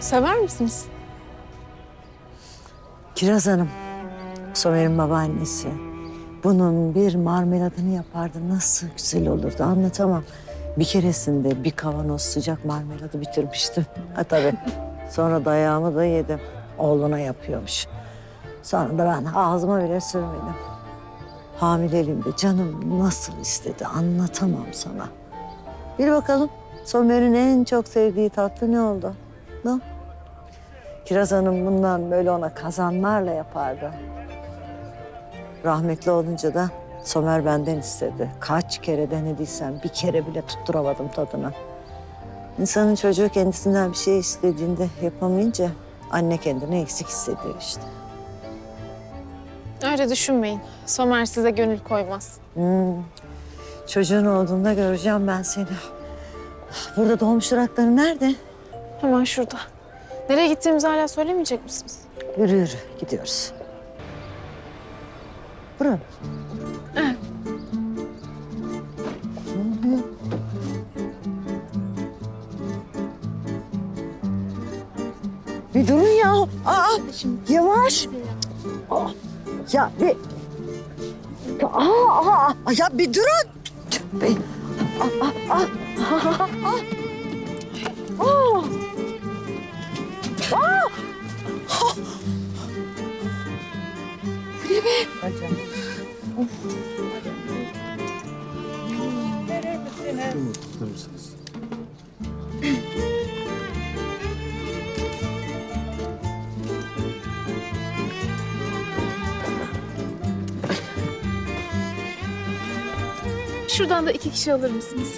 Sever misiniz? Kiraz Hanım, Somer'in babaannesi. Bunun bir marmeladını yapardı. Nasıl güzel olurdu anlatamam. Bir keresinde bir kavanoz sıcak marmeladı bitirmiştim. Ha tabii. Sonra dayağımı da yedim. Oğluna yapıyormuş. Sonra da ben ağzıma bile sürmedim. Hamileliğimde canım nasıl istedi anlatamam sana. Bir bakalım Somer'in en çok sevdiği tatlı ne oldu? Ne? Kiraz Hanım bundan böyle ona kazanlarla yapardı. Rahmetli olunca da Somer benden istedi. Kaç kere denediysem bir kere bile tutturamadım tadını. İnsanın çocuğu kendisinden bir şey istediğinde yapamayınca anne kendini eksik hissediyor işte. Öyle düşünmeyin. Somer size gönül koymaz. Hmm. Çocuğun olduğunda göreceğim ben seni. Burada doğmuş durakları nerede? Hemen şurada. Nereye gittiğimizi hala söylemeyecek misiniz? Yürü yürü gidiyoruz. Buraya mı? Bir durun ya. Aa, yavaş. Ya bir... Aa, aa, ya bir durun. Tüh be. Aa, aa, aa, aa. Aa. Aa. Şuradan da iki kişi alır mısınız?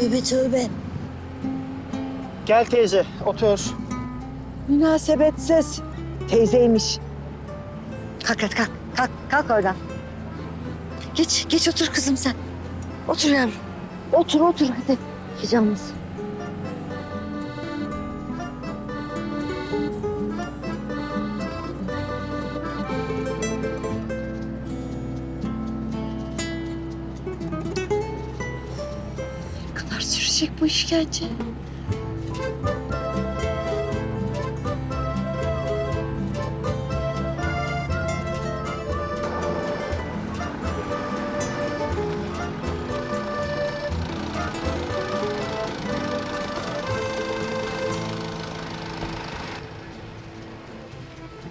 Tövbe tövbe. Gel teyze, otur. Münasebetsiz. Teyzeymiş. Kalk hadi kalk. Kalk, kalk oradan. Geç, geç otur kızım sen. Otur yavrum. Otur, otur hadi. Heyecanlısın. Sürecek bu işkence?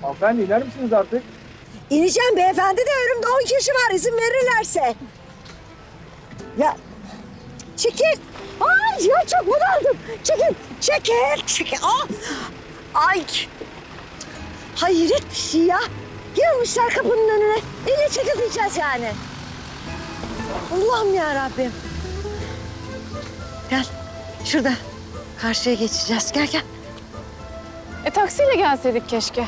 Hanımefendi iner misiniz artık? İneceğim beyefendi de önümde on kişi var izin verirlerse. Ya çekil. Ay ya çok bunaldım. Çekil, çekil, çekil. Aa, ay. Hayret bir şey ya. Girmişler kapının önüne. İlle çekil diyeceğiz yani. Allah'ım ya Rabbim. Gel şurada karşıya geçeceğiz. Gel gel. E taksiyle gelseydik keşke.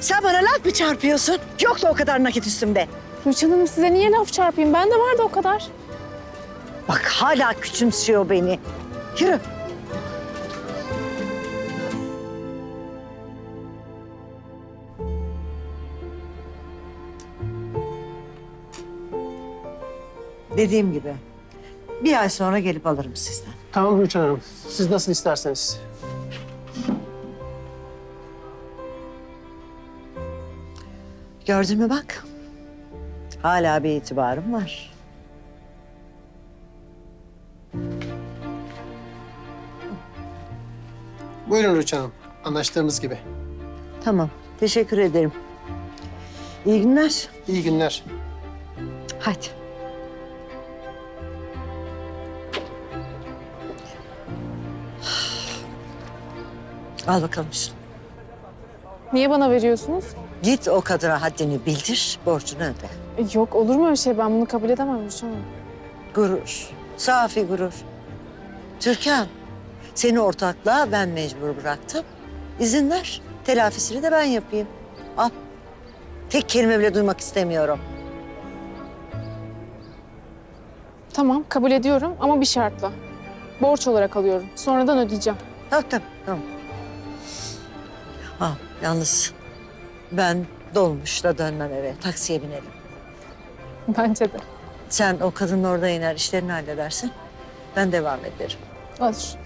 Sen bana laf mı çarpıyorsun? Yoktu o kadar nakit üstümde. Rüçhan Hanım size niye laf çarpayım? Ben de vardı o kadar. Bak hala küçümsüyor beni. Yürü. Dediğim gibi bir ay sonra gelip alırım sizden. Tamam Rüçhan Hanım. Siz nasıl isterseniz. Gördün mü bak. Hala bir itibarım var. Buyurun Rüçhan Hanım. Anlaştığımız gibi. Tamam. Teşekkür ederim. İyi günler. İyi günler. Hadi. Al bakalım şunu. Niye bana veriyorsunuz? Git o kadına haddini bildir, borcunu öde. E, Yok olur mu öyle şey? Ben bunu kabul edemem Rüçhan Hanım. Gurur, safi gurur. Türkan, seni ortaklığa ben mecbur bıraktım. İzin ver, telafisini de ben yapayım. Al. Tek kelime bile duymak istemiyorum. Tamam kabul ediyorum ama bir şartla. Borç olarak alıyorum. Sonradan ödeyeceğim. Tamam, tamam, tamam. Ha, yalnız ben dolmuşla dönmem eve. Taksiye binelim. Bence de. Sen o kadının orada iner, işlerini halledersin. Ben devam ederim. Olur.